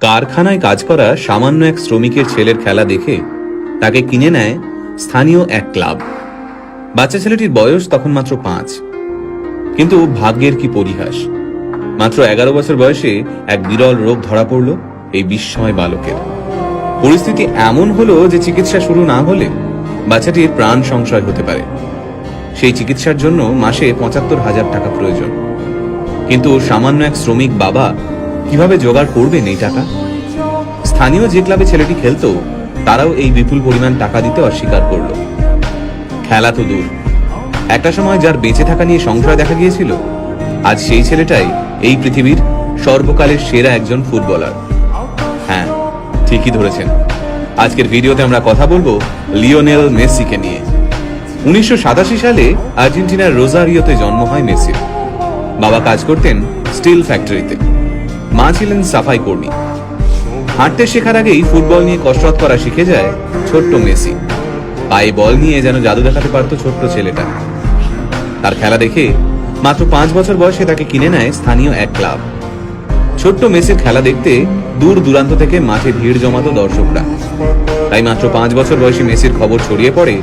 কারখানায় কাজ করা সামান্য এক শ্রমিকের ছেলের খেলা দেখে তাকে কিনে নেয় স্থানীয় এক ক্লাব। বাচ্চা ছেলেটির বয়স তখন মাত্র পাঁচ। কিন্তু ভাগ্যের কি পরিহাস? মাত্র এগারো বছর বয়সে এক বিরল রোগ ধরা পড়ল এই বিস্ময় বালকের। পরিস্থিতি এমন হলো যে চিকিৎসা শুরু না হলে বাচ্চাটির প্রাণ সংশয় হতে পারে। সেই চিকিৎসার জন্য মাসে পঁচাত্তর হাজার টাকা প্রয়োজন। কিন্তু সামান্য এক শ্রমিক বাবা কীভাবে জোগাড় করবেন এই টাকা? স্থানীয় যে ক্লাবে ছেলেটি খেলতো, তারাও এই বিপুল পরিমাণ টাকা দিতে অস্বীকার করল। খেলা তো দূর। একটা সময় যার বেঁচে থাকা নিয়ে সংশয় দেখা গিয়েছিল, আজ সেই ছেলেটাই এই পৃথিবীর সর্বকালের সেরা একজন ফুটবলার। হ্যাঁ ঠিকই ধরেছেন। আজকের ভিডিওতে আমরা কথা বলব লিওনেল মেসিকে নিয়ে। উনিশশো সাতাশি সালে আর্জেন্টিনার রোজারিওতে জন্ম হয় মেসির। বাবা কাজ করতেন স্টিল ফ্যাক্টরিতে। মা ছিলেন সাফাই কর্মী। হাঁটতে শেখার আগেই ফুটবল নিয়ে কসরত করা শিখে যায় ছোট্ট মেসি। পায়ে বল নিয়ে যেন জাদু দেখাতে পারতো ছোট্ট ছেলেটা। তার খেলা দেখে মাত্র পাঁচ বছর বয়সে তাকে কিনে নেয় স্থানীয় এক ক্লাব। ছোট্ট মেসির খেলা দেখতে দূর দূরান্ত থেকে মাঠে ভিড় জমাতো দর্শকরা। তাই মাত্র পাঁচ বছর বয়সী মেসির খবর ছড়িয়ে পড়ে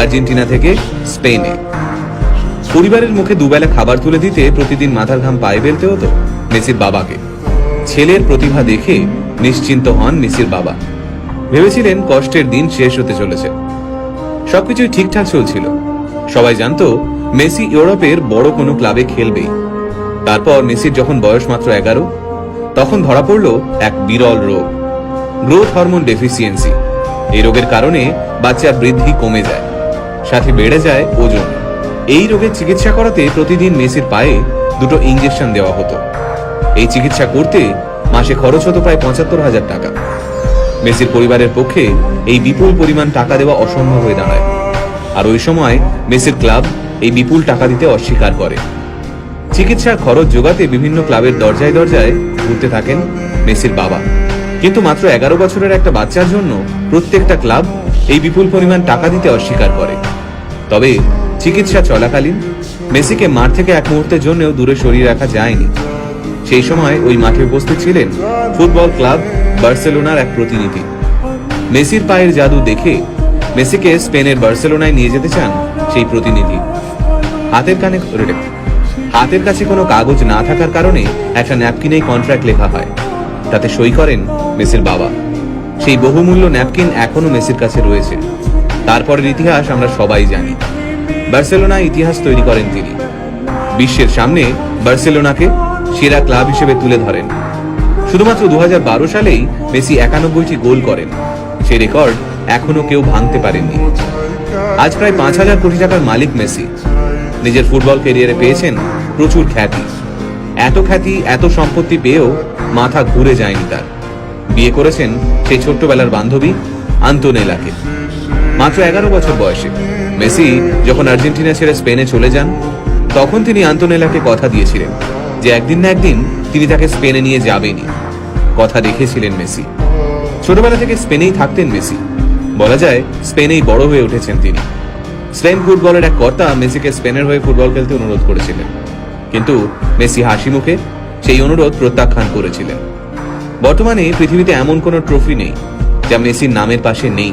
আর্জেন্টিনা থেকে স্পেনে। পরিবারের মুখে দুবেলা খাবার তুলে দিতে প্রতিদিন মাথার ঘাম পায়ে ফেলতে হতো মেসির বাবাকে। ছেলের প্রতিভা দেখে নিশ্চিন্ত হন মেসির বাবা। ভেবেছিলেন কষ্টের দিন শেষ হতে চলেছে। সবকিছুই ঠিকঠাক চলছিল। সবাই জানতো, মেসি ইউরোপের বড় কোনো ক্লাবে খেলবেই তারপর মেসির যখন বয়স মাত্র এগারো, তখন ধরা পড়ল এক বিরল রোগ, গ্রোথ হরমোন ডেফিসিয়েন্সি। এই রোগের কারণে বাচ্চার বৃদ্ধি কমে যায়, সাথে বেড়ে যায় ওজন। এই রোগের চিকিৎসা করাতে প্রতিদিন মেসির পায়ে দুটো ইঞ্জেকশন দেওয়া হতো। এই চিকিৎসা করতে মাসে খরচ হতো প্রায় পঁচাত্তর হাজার টাকা। মেসির পরিবারের পক্ষে এই বিপুল পরিমাণ টাকা দেওয়া অসম্ভব হয়ে দাঁড়ায়। আর ওই সময় মেসির ক্লাব এই বিপুল টাকা দিতে অস্বীকার করে। চিকিৎসার খরচ যোগাতে বিভিন্ন ক্লাবের দরজায় দরজায় ঘুরতে থাকেন মেসির বাবা। কিন্তু মাত্র এগারো বছরের একটা বাচ্চার জন্য প্রত্যেকটা ক্লাব এই বিপুল পরিমাণ টাকা দিতে অস্বীকার করে। তবে চিকিৎসা চলাকালীন মেসিকে মাঠ থেকে এক মুহূর্তের জন্যও দূরে সরিয়ে রাখা যায়নি। সেই সময় ওই মাঠে উপস্থিত ছিলেন ফুটবল ক্লাব বার্সেলোনার এক প্রতিনিধি। মেসির পায়ের জাদু দেখে মেসিকে স্পেনের বার্সেলোনায় নিয়ে যেতে চান সেই প্রতিনিধি। হাতের কানে হাতের কাছে কোনো কাগজ না থাকার কারণে একটা ন্যাপকিনেই কন্ট্রাক্ট লেখা হয়। তাতে সই করেন মেসির বাবা। সেই বহুমূল্য ন্যাপকিন এখনও মেসির কাছে রয়েছে। তারপরের ইতিহাস আমরা সবাই জানি। বার্সেলোনা ইতিহাস তৈরি করেন তিনি। বিশ্বের সামনে বার্সেলোনাকে সেরা ক্লাব হিসেবে তুলে ধরেন। শুধুমাত্র দু হাজার বারো সালেই মেসি একানব্বইটি গোল করেন। সেই রেকর্ড এখনও কেউ ভাঙতে পারেননি। আজ প্রায় পাঁচ হাজার কোটি টাকার মালিক মেসি। নিজের ফুটবল ক্যারিয়ারে পেয়েছেন প্রচুর খ্যাতি। এত খ্যাতি, এত সম্পত্তি পেয়েও মাথা ঘুরে যায়নি তার। বিয়ে করেছেন সেই ছোট্টবেলার বান্ধবী আন্তোনেলাকে। মাত্র এগারো বছর বয়সে মেসি যখন আর্জেন্টিনা ছেড়ে স্পেনে চলে যান, তখন তিনি আন্তোনেলাকে কথা দিয়েছিলেন। যে একদিন না একদিন তিনি তাকে স্পেনে নিয়ে যাবেনই। কথা রেখেছিলেন মেসি। ছোটবেলা থেকে স্পেনেই থাকতেন মেসি। বলা যায়, স্পেনেই বড় হয়ে উঠেছেন তিনি। স্পেন ফুটবলের এক কর্তা মেসিকে স্পেনের হয়ে ফুটবল খেলতে অনুরোধ করেছিলেন। কিন্তু মেসি হাসি মুখে সেই অনুরোধ প্রত্যাখ্যান করেছিলেন। বর্তমানে পৃথিবীতে এমন কোনো ট্রফি নেই যা মেসির নামের পাশে নেই।